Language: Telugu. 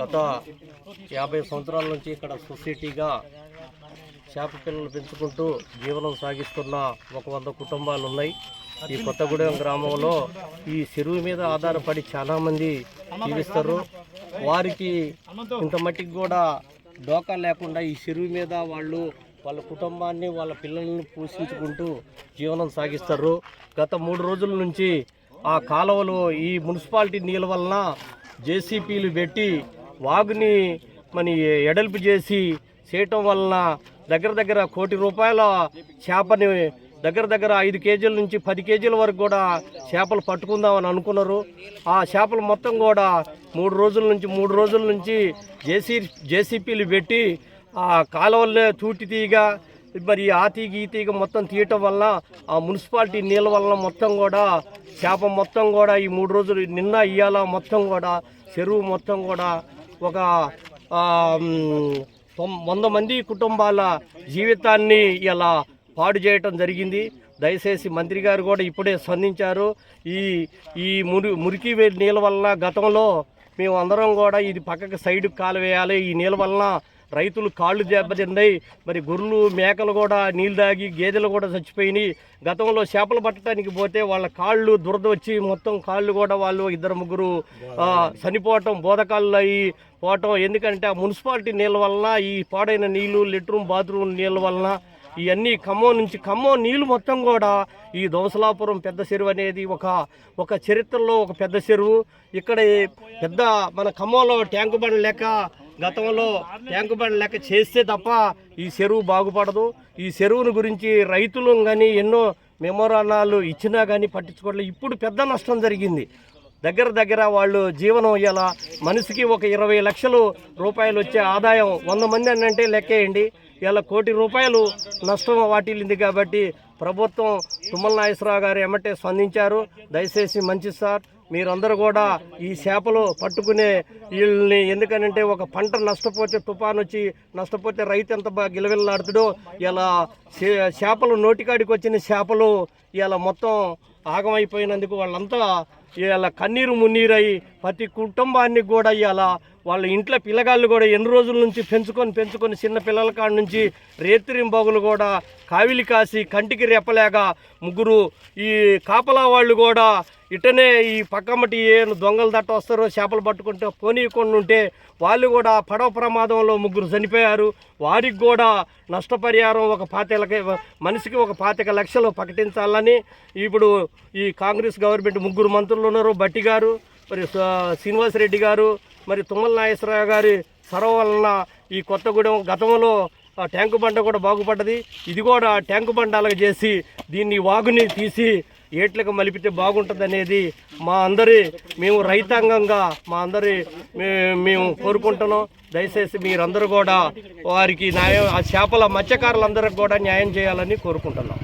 గత యాభై సంవత్సరాల నుంచి ఇక్కడ సొసైటీగా చేప పిల్లలు పెంచుకుంటూ జీవనం సాగిస్తున్న ఒక వంద కుటుంబాలు ఉన్నాయి. ఈ కొత్తగూడెం గ్రామంలో ఈ చెరువు మీద ఆధారపడి చాలామంది జీవిస్తారు. వారికి ఇంత మట్టికి కూడా డోకా లేకుండా ఈ చెరువు మీద వాళ్ళు వాళ్ళ కుటుంబాన్ని వాళ్ళ పిల్లల్ని పోషించుకుంటూ జీవనం సాగిస్తారు. గత మూడు రోజుల నుంచి ఆ కాలువలు ఈ మున్సిపాలిటీ నీళ్ళ వలన జేసీపీలు పెట్టి వాగుని మన ఎడల్పు చేసి చేయటం వలన దగ్గర దగ్గర కోటి రూపాయల చేపని దగ్గర దగ్గర ఐదు కేజీల నుంచి పది కేజీల వరకు కూడా చేపలు పట్టుకుందామని అనుకున్నారు. ఆ చేపలు మొత్తం కూడా మూడు రోజుల నుంచి మూడు రోజుల నుంచి జేసీ జేసీపీలు పెట్టి ఆ కాలువల్లే తూటి తీయగా మరి ఆతి తీగ మొత్తం తీయటం వల్ల ఆ మున్సిపాలిటీ నీళ్ళ వల్ల మొత్తం కూడా చేప మొత్తం కూడా ఈ మూడు రోజులు నిన్న ఇవాళ మొత్తం కూడా చెరువు మొత్తం కూడా ఒక వంద మంది కుటుంబాల జీవితాన్ని ఇలా పాడు చేయటం జరిగింది. దయచేసి మంత్రి గారు కూడా ఇప్పుడే స్పందించారు. ఈ ఈ మురి మురికి వే- నీళ్ళ వల్ల గతంలో మేము అందరం కూడా ఇది పక్కకి సైడ్ కాలు వేయాలి. ఈ నీళ్ళ వలన రైతులు కాళ్ళు దెబ్బతిన్నాయి. మరి గొర్రెలు మేకలు కూడా నీళ్ళు తాగి గేదెలు కూడా చచ్చిపోయినాయి. గతంలో చేపలు పట్టడానికి పోతే వాళ్ళ కాళ్ళు దురద వచ్చి మొత్తం కాళ్ళు కూడా వాళ్ళు ఇద్దరు ముగ్గురు చనిపోవటం బోధకాళ్ళు అయ్యి పోవటం. ఎందుకంటే ఆ మున్సిపాలిటీ నీళ్ళ వలన ఈ పాడైన నీళ్ళు లెట్రూమ్ బాత్రూమ్ నీళ్ళ వలన ఇవన్నీ ఖమ్మం నుంచి ఖమ్మం నీళ్ళు మొత్తం కూడా ఈ దోసలాపురం పెద్ద చెరువు అనేది ఒక ఒక చరిత్రలో ఒక పెద్ద చెరువు. ఇక్కడ పెద్ద మన ఖమ్మంలో ట్యాంకు బండ్ లెక్క గతంలో ట్యాంకు బండ్ లెక్క చేస్తే తప్ప ఈ చెరువు బాగుపడదు. ఈ చెరువును గురించి రైతులు కానీ ఎన్నో మెమోరాణాలు ఇచ్చినా కానీ పట్టించుకోవట్లేదు ఇప్పుడు పెద్ద నష్టం జరిగింది. దగ్గర దగ్గర వాళ్ళు జీవనం ఇలా మనిషికి ఒక ఇరవై లక్షలు రూపాయలు వచ్చే ఆదాయం వంద మంది అని అంటే లెక్కేయండి. ఇలా కోటి రూపాయలు నష్టం వాటిల్లింది కాబట్టి ప్రభుత్వం తుమ్మల నాగేశ్వరరావు గారు ఎమ్మటే స్పందించారు. దయచేసి మంచి సార్. మీరందరూ కూడా ఈ చేపలు పట్టుకునే వీళ్ళని ఎందుకనంటే ఒక పంట నష్టపోతే తుఫాన్ వచ్చి నష్టపోతే రైతు ఎంత బాగా గిలవిల్లాడుతాడో ఇలా చే- చేపలు నోటికాడికి వచ్చిన చేపలు ఇలా మొత్తం ఆగమైపోయినందుకు వాళ్ళంతా ఇలా కన్నీరు మున్నీరై ప్రతి కుటుంబానికి కూడా ఇలా వాళ్ళ ఇంట్లో పిల్లగాళ్ళు కూడా ఎన్ని రోజుల నుంచి పెంచుకొని పెంచుకొని చిన్న పిల్లల కాడ నుంచి రేత్రింబగులు కూడా కావిలి కాసి కంటికి రెప్పలేక ముగ్గురు ఈ కాపలా వాళ్ళు కూడా ఇటనే ఈ పక్కమ్మటి ఏ దొంగలు దట్ట వస్తారో చేపలు పట్టుకుంటే పోనీయకుండా ఉంటే వాళ్ళు కూడా పడవ ప్రమాదంలో ముగ్గురు చనిపోయారు. వారికి కూడా నష్టపరిహారం ఒక పాతిక మనిషికి ఒక పాతిక లక్షలు ప్రకటించాలని ఇప్పుడు ఈ కాంగ్రెస్ గవర్నమెంట్ ముగ్గురు మంత్రులు ఉన్నారు. బట్టి గారు మరి శ్రీనివాసరెడ్డి గారు మరి తుమ్మల నాగేశ్వరరావు గారి చొరవ వలన ఈ కొత్తగూడెం గతంలో ఆ ట్యాంకు బండ కూడా బాగుపడ్డది. ఇది కూడా ట్యాంకు బండ అలాగ చేసి దీన్ని వాగుని తీసి ఏట్లకు మలిపితే బాగుంటుంది అనేది మా అందరి మేము రైతాంగంగా మా అందరి మేము కోరుకుంటున్నాం. దయచేసి మీరందరూ కూడా వారికి న్యాయం ఆ చేపల మత్స్యకారులందరికీ కూడా న్యాయం చేయాలని కోరుకుంటున్నాం.